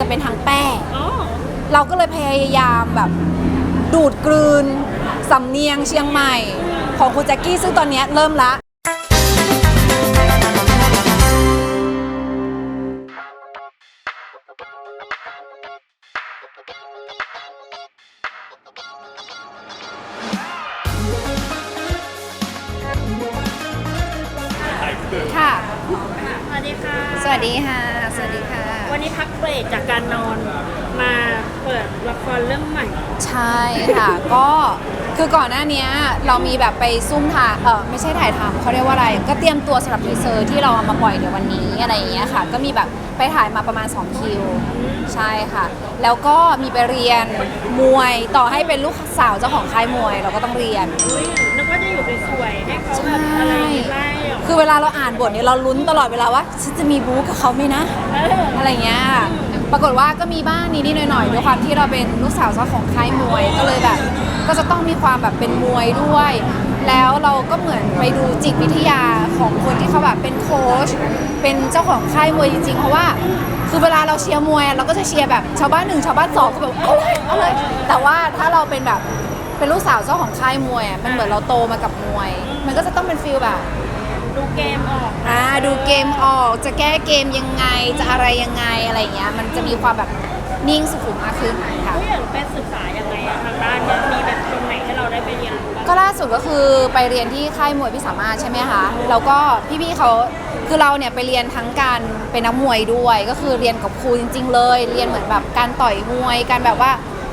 จะเป็นทางแป้งอ๋อเราก็เลยพยายามแบบดูดกลืนสำเนียงเชียงใหม่ ของคุณแจ็คกี้ซึ่งตอนเนี้ยเริ่มละค่ะ ดีค่ะ สวัสดีค่ะ สวัสดีค่ะ วันนี้พักเบรกจากการนอนมาเปิดละครเรื่องใหม่ ใช่ค่ะ ก็คือก่อนหน้าเนี้ยเรามีแบบไปซุ่มถ่ายเออไม่ใช่ถ่ายทำเขาเรียกว่าอะไร ก็เตรียมตัวสำหรับทีเซอร์ที่เราเอามาปล่อยในวันนี้อะไรอย่างเงี้ยค่ะ ก็มีแบบไปถ่ายมาประมาณ 2 คิว ใช่ค่ะ แล้วก็มีไปเรียนมวยต่อให้เป็นลูกสาวเจ้าของค่ายมวย เราก็ต้องเรียนอุ้ยนึกว่าจะอยู่สวยๆให้เขาแบบอะไรอย่างงี้ไล่ เวลาเราอ่านบทเนี่ยเราลุ้นตลอดเวลาว่าฉันจะมีบู๊กับเขาไหมนะ อะไรเงี้ย ปรากฏว่าก็มีบ้างนิดๆหน่อยๆด้วยความที่เราเป็นลูกสาวเจ้าของค่ายมวยก็เลยแบบ ก็จะต้องมีความแบบเป็นมวยด้วย แล้วเราก็เหมือนไปดูจิตวิทยาของคนที่เขาแบบเป็นโค้ชเป็นเจ้าของค่ายมวยจริงๆ เพราะว่าคือเวลาเราเชียร์มวยเราก็จะเชียร์แบบชาวบ้านหนึ่งชาวบ้านสองก็แบบเอาเลยเอาเลยแต่ว่าถ้าเราเป็นแบบเป็นลูกสาวเจ้าของค่ายมวยอะมันเหมือนเราโตมากับมวย มันก็จะต้องเป็นฟีลแบบ ดูเกมออกอ่าดูเกมออกจะแก้เกมยังไงจะอะไรยังไงอะไรอย่างเงี้ยมันจะมีความแบบนิ่งสุขุมมากขึ้นค่ะ ผู้ใหญ่ไปศึกษายังไงอะทางด้านเนี่ยมีแบบตรงไหนให้เราได้ไปเรียนรู้บ้างก็ล่าสุดก็คือไปเรียนที่ค่ายมวยพี่สามารถใช่ไหมคะ แล้วก็พี่ๆเขาคือเราเนี่ยไปเรียนทั้งการเป็นนักมวยด้วย ก็คือเรียนกับครูจริง ๆ เลย เรียนเหมือนแบบการต่อยมวย การแบบว่า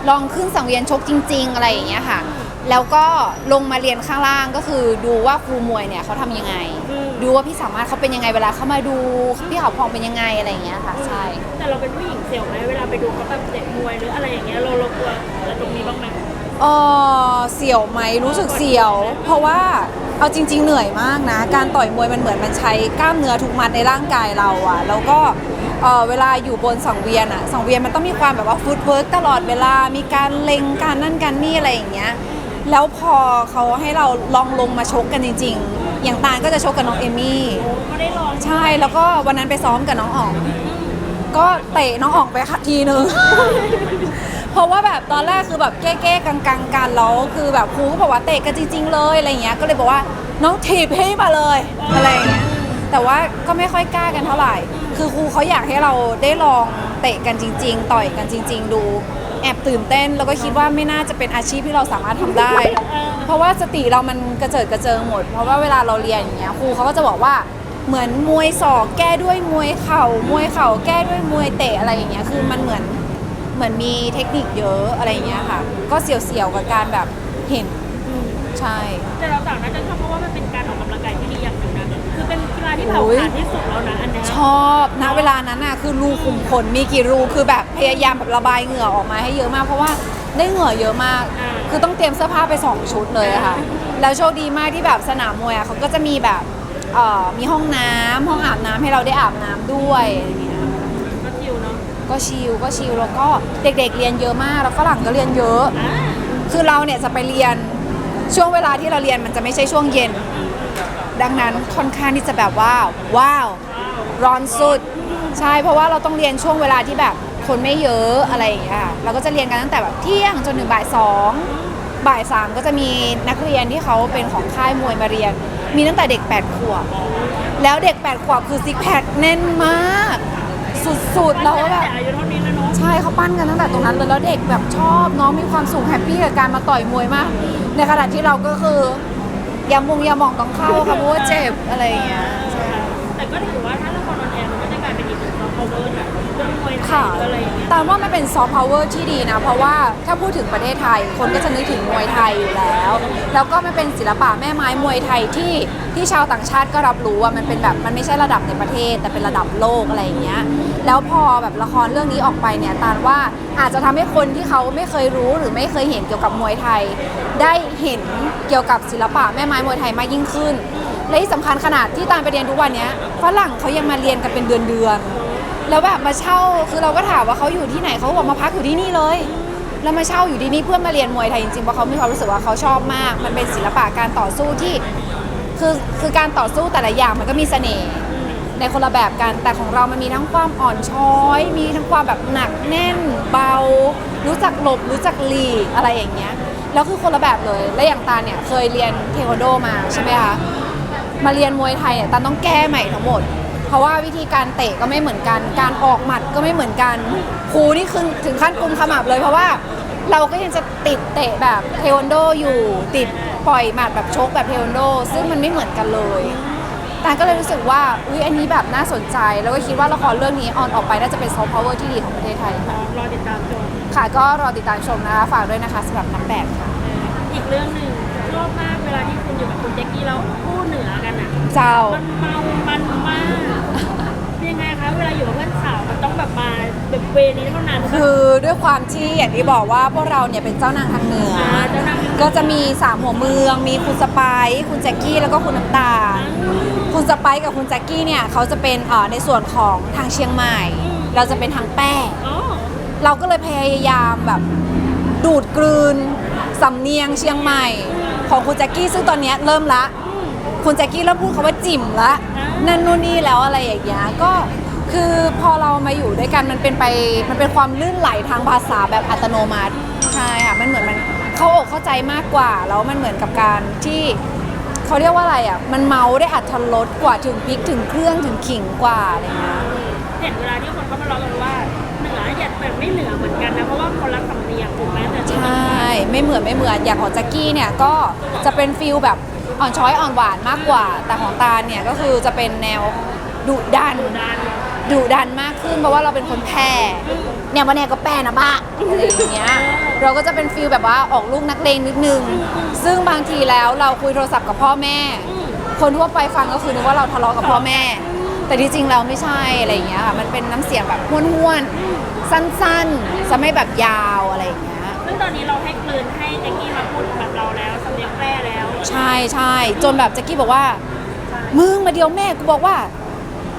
ลองขึ้นสังเวียนชกจริง ๆ อะไรอย่างเงี้ยค่ะ แล้วก็ลงมาเรียนข้างล่างก็คือดูว่าครูมวยเนี่ยเขาทำยังไงดูว่าพี่สามารถเขาเป็นยังไงเวลาเขามาดูพี่เขาพองเป็นยังไงอะไรอย่างเงี้ยค่ะใช่ แต่เราเป็นผู้หญิงเสี่ยวไหมเวลาไปดูเขาแบบเตะมวยหรืออะไรอย่างเงี้ยเราเรากลัวอะไรตรงนี้บ้างไหม เออเสี่ยวไหมรู้สึกเสี่ยว เพราะว่าเอาจริง ๆ เหนื่อยมากนะ การต่อยมวยมันเหมือนมันใช้กล้ามเนื้อทุกมัดในร่างกายเราอะแล้วก็เออเวลาอยู่บนสังเวียนอะสังเวียนมันต้องมีความแบบว่าฟุตเวิร์กตลอดเวลามีการเล็งการนั่นการนี่อะไรอย่างเงี้ย แล้วพอเขาให้เราลองลงมาชกกันจริง ๆ อย่างตาลก็จะชกกับน้องเอมี่โอ้ก็ได้ลองใช่ แล้วก็วันนั้นไปซ้อมกับน้องอ๋อง ก็เตะน้องอ๋องไปค่ะทีนึง เพราะว่าแบบตอนแรกคือแบบแก้ๆกังๆกันแล้วคือแบบครูก็บอกว่าเตะกันจริง ๆ เลยอะไรเงี้ย ก็เลยบอกว่าน้องถีบให้มาเลยอะไรอย่างเงี้ย แต่ว่าก็ไม่ค่อยกล้ากันเท่าไหร่ คือครูเขาอยากให้เราได้ลองเตะกันจริง ๆ ต่อยกันจริง ๆ ดู แอบตื่นเต้น แล้วก็คิดว่าไม่น่าจะเป็นอาชีพที่เราสามารถทำได้ เพราะว่าสติเรามันกระเจิดกระเจิงหมด เพราะว่าเวลาเราเรียนอย่างเงี้ยครูเขาก็จะบอกว่าเหมือนมวยศอกแก้ด้วยมวยเข่ามวยเข่าแก้ด้วยมวยเตะอะไรอย่างเงี้ยคือมันเหมือนเหมือนมีเทคนิคเยอะอะไรอย่างเงี้ยค่ะ ก็เสียวๆกับการแบบเห็นใช่ แต่เราต่างน่าจะชอบเพราะว่ามันเป็นการออกกำลังกายที่ดีอย่าง คือเป็นกีฬาที่เผาโอ้ยผลาญที่สุดแล้วนะอันเนี้ยชอบณเวลานั้นน่ะคือรูขุมขนมีกี่รูคือแบบพยายามแบบระบายเหงื่อออกมาให้เยอะมาก เพราะว่าได้เหงื่อเยอะมาก คือต้องเตรียมเสื้อผ้าไปสองชุดเลยอะค่ะ แล้วโชคดีมากที่แบบสนามมวยอะเขาก็จะมีแบบเอ่อมีห้องน้ำห้องอาบน้ำให้เราได้อาบน้ำด้วยอะไรอย่างเงี้ย ก็ชิวเนาะก็ชิลก็ชิลแล้วก็เด็กๆเรียนเยอะมาก แล้วฝรั่งก็เรียนเยอะ อ่าคือเราเนี่ยจะไปเรียนช่วงเวลาที่เราเรียนมันจะไม่ใช่ช่วงเย็น ดังนั้นค่อนข้างที่จะแบบว่า ว้าว ร้อนสุด ใช่เพราะว่าเราต้องเรียนช่วงเวลาที่แบบคนไม่เยอะอะไรอย่างเงี้ยค่ะเราก็จะเรียนกันตั้งแต่แบบเที่ยงจนถึงบ่ายสองบ่ายสามก็จะมีนักเรียนที่เขาเป็นของค่ายมวยมาเรียน มีตั้งแต่เด็ก8ปดขวบแล้วเด็ก8ปดขวบคือซิกแพคแน่นมาก สุดๆแล้วก็แบบแต่อายุเท่านี้แล้วเนาะใช่เขาปั้นกันตั้งแต่ตรงนั้นเลยแล้วเด็กแบบชอบน้องมีความสุขแฮปปี้กับการมาต่อยมวยมาก ในขณะที่เราก็คือ ยามุงยามองต้องเข้าค่ะเพราะว่าเจ็บอะไรอย่างเงี้ย ตามว่ามันเป็นซอฟต์พาวเวอร์ที่ดีนะ เพราะว่าถ้าพูดถึงประเทศไทย คนก็จะนึกถึงมวยไทยอยู่แล้ว แล้วก็มันเป็นศิลปะแม่ไม้มวยไทยที่ที่ชาวต่างชาติก็รับรู้ว่ามันเป็นแบบมันไม่ใช่ระดับในประเทศ แต่เป็นระดับโลกอะไรอย่างเงี้ยแล้วพอแบบละครเรื่องนี้ออกไปเนี่ยตานว่าอาจจะทำให้คนที่เขาไม่เคยรู้หรือไม่เคยเห็นเกี่ยวกับมวยไทย ได้เห็นเกี่ยวกับศิลปะแม่ไม้มวยไทยมากยิ่งขึ้นและที่สำคัญขนาดที่ตานไปเรียนทุกวันเนี้ยฝรั่งเขายังมาเรียนกันเป็นเดือนๆ แล้วแบบมาเช่าคือเราก็ถามว่าเขาอยู่ที่ไหนเขาบอกมาพักอยู่ที่นี่เลย แล้วมาเช่าอยู่ที่นี่เพื่อมาเรียนมวยไทยจริงๆเพราะเขามีความรู้สึกว่าเขาชอบมาก มันเป็นศิลปะการต่อสู้ที่คือคือการต่อสู้แต่ละอย่างมันก็มีเสน่ห์ในคนละแบบกันแต่ของเรามันมีทั้งความอ่อนช้อย มีทั้งความแบบหนักแน่นเบา รู้จักหลบรู้จักหลีกอะไรอย่างเงี้ยแล้วคือคนละแบบเลยและอย่างตาเนี่ยเคยเรียนเทควันโดมาใช่ไหมคะมาเรียนมวยไทยเนี่ยตันต้องแก้ใหม่ทั้งหมด เพราะว่าวิธีการเตะก็ไม่เหมือนกัน การออกหมัดก็ไม่เหมือนกันครูนี่คือถึงขั้นกุมขมับเลยเพราะว่าเราก็ยังจะติดเตะแบบเทควันโดอยู่ติดปล่อยหมัดแบบชกแบบเทควันโด ซึ่งมันไม่เหมือนกันเลยตานก็เลยรู้สึกว่าอุ้ยอันนี้แบบน่าสนใจ แล้วก็คิดว่าละครเรื่องนี้ออนออกไปน่าจะเป็นซอฟต์พาวเวอร์ที่ดีของประเทศไทยค่ะรอติดตามชมค่ะก็รอติดตามชมนะคะฝากด้วยนะคะสำหรับนักแบบค่ะอีกเรื่องหนึ่งชอบมากเวลาที่คุณอยู่กับคุณแจ็คกี้แล้วพูดเหนือกันอะเจ้ามันเมา อยู่กับเพื่อนสาวมันต้องแบบมาแบบเวนี้เท่านั้น คือด้วยความที่อย่างที่บอกว่าพวกเราเนี่ยเป็นเจ้านางทางเหนืออ่าเจ้านางก็จะมีสามหัวเมือง มีคุณสไปซ์คุณแจ็คกี้แล้วก็คุณน้ำตาล คุณสไปซ์กับคุณแจ็คกี้เนี่ยเขาจะเป็นเอ่อในส่วนของทางเชียงใหม่ เราจะเป็นทางแป้อ๋อ เราก็เลยพยายามแบบดูดกลืน สำเนียงเชียงใหม่ ของคุณแจ็คกี้ซึ่งตอนเนี้ยเริ่มละ คุณแจ็คกี้เริ่มพูดคำว่าจิ๋มละนั่นนู่นนี่แล้วอะไรอย่างเงี้ยก็ คือพอเรามาอยู่ด้วยกันมันเป็นไปมันเป็นความลื่นไหลทางภาษาแบบอัตโนมัติใช่ค่ะมันเหมือนมันเข้าอกเข้าใจมากกว่าแล้วมันเหมือนกับการที่เขาเรียกว่าอะไรอะมันเมาได้อัตรสกว่าถึงพริกถึงเครื่องถึงขิงกว่าอะไรเงี้ยเห็นเวลาที่คนเขามาล้อกันว่าเหนืออย่าแต่ไม่เหนือเหมือนกันนะเพราะว่าคนละสำเนียงถูกไหมแต่ใช่ไม่เหมือนไม่เหมือนอย่างของแจ็กกี้เนี่ยก็จะเป็นฟิลแบบอ่อนช้อยอ่อนหวานมากกว่า แต่ของตาลเนี่ยก็คือจะเป็นแนวดุดัน ดันดุดันมากขึ้นเพราะว่าเราเป็นคนแพร่เนี่ยวันเนี้ยก็แปรนะบ้าอะไรอย่างเงี้ยเราก็จะเป็นฟิลแบบว่าออกลูกนักเลงนิดนึง ซึ่งบางทีแล้วเราคุยโทรศัพท์กับพ่อแม่ คนทั่วไปฟังก็คือนึกว่าเราทะเลาะกับพ่อแม่ แต่ที่จริงเราไม่ใช่อะไรอย่างเงี้ยค่ะมันเป็นน้ำเสียงแบบห้วนๆสั้นๆจะไม่แบบยาวอะไรอย่างเงี้ย ซึ่งตอนนี้เราให้กลืนให้แจ็คกี้มาพูดแบบเราแล้วสำเนียงแพร่แล้ว ใช่ใช่จนแบบแจ็กกี้บอกว่า มึงมาเดียวแม่กูบอกว่า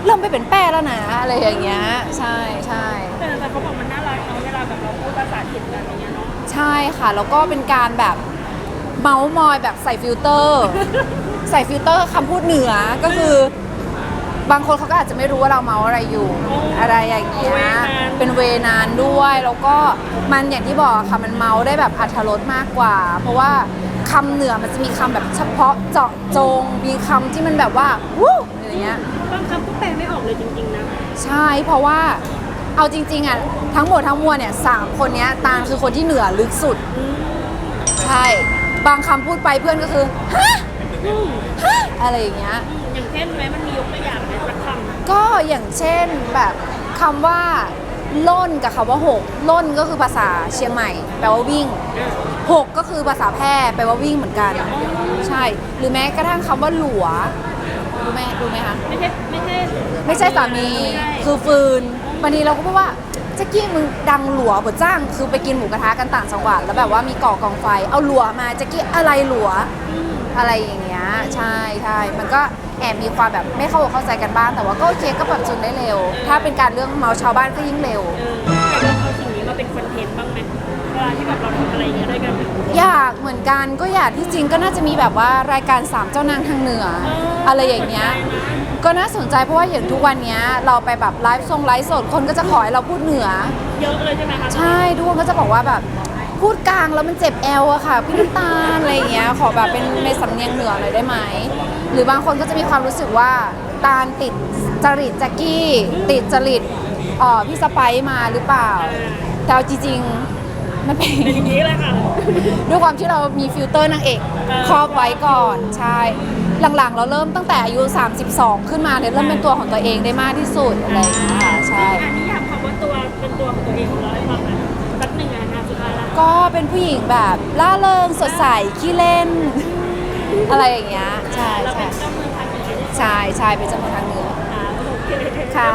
เริ่มไปเป็นแป้แล้วนะอะไรอย่างเงี้ยใช่ใช่แต่แต่เขาบอกมันน่ารักเนาะเวลาแบบเราพูดภาษาถิ่นกันอย่างเงี้ยเนาะใช่ค่ะ แล้วก็เป็นการแบบเมาส์มอยแบบใส่ฟิลเตอร์ ใส่ฟิลเตอร์คำพูดเหนือก็คือบางคนเขาก็อาจจะไม่รู้ว่าเราเมาอะไรอยู่ อะไรอย่างเงี้ยเป็นเวนานด้วยแล้วก็มันอย่างที่บอกค่ะมันเมาได้แบบอัธรสมากกว่า เพราะว่าคำเหนือมันจะมีคำแบบเฉพาะเจาะจง มีคำที่มันแบบว่าวู้ อะไรเงี้ยบางคำก็แปลไม่ออกเลยจริงๆนะ ใช่เพราะว่าเอาจริงๆอะทั้งหมดทั้งมวลเนี่ยสามคนเนี้ยตาลคือคนที่เหนือลึกสุด ใช่ บางคำพูดไปเพื่อนก็คือฮะอืมฮะอะไรอย่างเงี้ย อย่างเช่นไหมมันมียกตัวอย่างไหมสักคำก็อย่างเช่นแบบคำว่า ล่นกับคำว่าหกล่นก็คือภาษาเชียงใหม่ แปลว่าวิ่งหกก็คือภาษาแพร่แปลว่าวิ่งเหมือนกัน ใช่ หรือแม้กระทั่งคำว่าหลัว รู้ไหมรู้ไหมคะ ไม่ใช่ไม่ใช่ ไม่ใช่สามีไม่ใช่ คือฟืนบางทีเราก็พูดว่าแจ็กกี้มึงดังหลัวบดจ้าง คือไปกินหมูกระทะกันต่างจังหวัดแล้วแบบว่ามีก่อกองไฟ เอาหลัวมาแจ็กกี้อะไรหลัวอะไรอย่างเงี้ยใช่ใช่มันก็แอบมีความแบบไม่เข้าอกเข้าใจกันบ้างแต่ว่าก็โอเคก็ปรับจูนได้เร็ว ถ้าเป็นการเรื่องเมาชาวบ้านก็ยิ่งเร็ว เอออยากลองเอาสิ่งนี้มาเป็นคอนเทนต์บ้างไหม เวลาที่แบบเราทำอะไรอย่างเงี้ยด้วยกันอยากเหมือนกันก็อยากที่จริงก็น่าจะมีแบบว่ารายการสามเจ้านางทางเหนือ อะไรอย่างเงี้ยก็น่าสนใจเพราะว่าอย่างทุกวันเนี้ยเราไปแบบไลฟ์ทรงไลฟ์สดคนก็จะขอให้เราพูดเหนือ เยอะเลยใช่ไหมคะใช่ทุกคนก็จะบอกว่าแบบพูดกลางแล้วมันเจ็บแอลอะค่ะพี่น้ำตาลอะไรอย่างเงี้ยขอแบบเป็นในสำเนียงเหนือหน่อยได้ไหมหรือบางคนก็จะมีความรู้สึกว่าตาลติดจริตแจ็กกี้ ติดจริตเอ่อพี่สไปซ์มาหรือเปล่า แต่เอาจริงๆ มันเป็นเป็นอย่างนี้เลยค่ะ ด้วยความที่เรามีฟิลเตอร์นางเอกเออครอบไว้ก่อนใช่หลังๆ เราเริ่มตั้งแต่อายุ 32 ขึ้นมาเนี่ยเริ่มเป็นตัวของตัวเองได้มากที่สุดอะไรอย่างเงี้ยค่ะใช่อันนี้อยากคำว่าตัวเป็นตัวของตัวเองของเราให้ฟังหน่อยสักหนึ่งอันนะสุดท้ายแล้วก็เป็นผู้หญิงแบบล่าเริงสดใสขี้เล่น อะไรอย่างเงี้ยใช่เราใช่เป็นเจ้าเมืองทางเหนือที่ใช่ใช่เป็นจำนวนทางเหนืออ่าโอเคค่ะ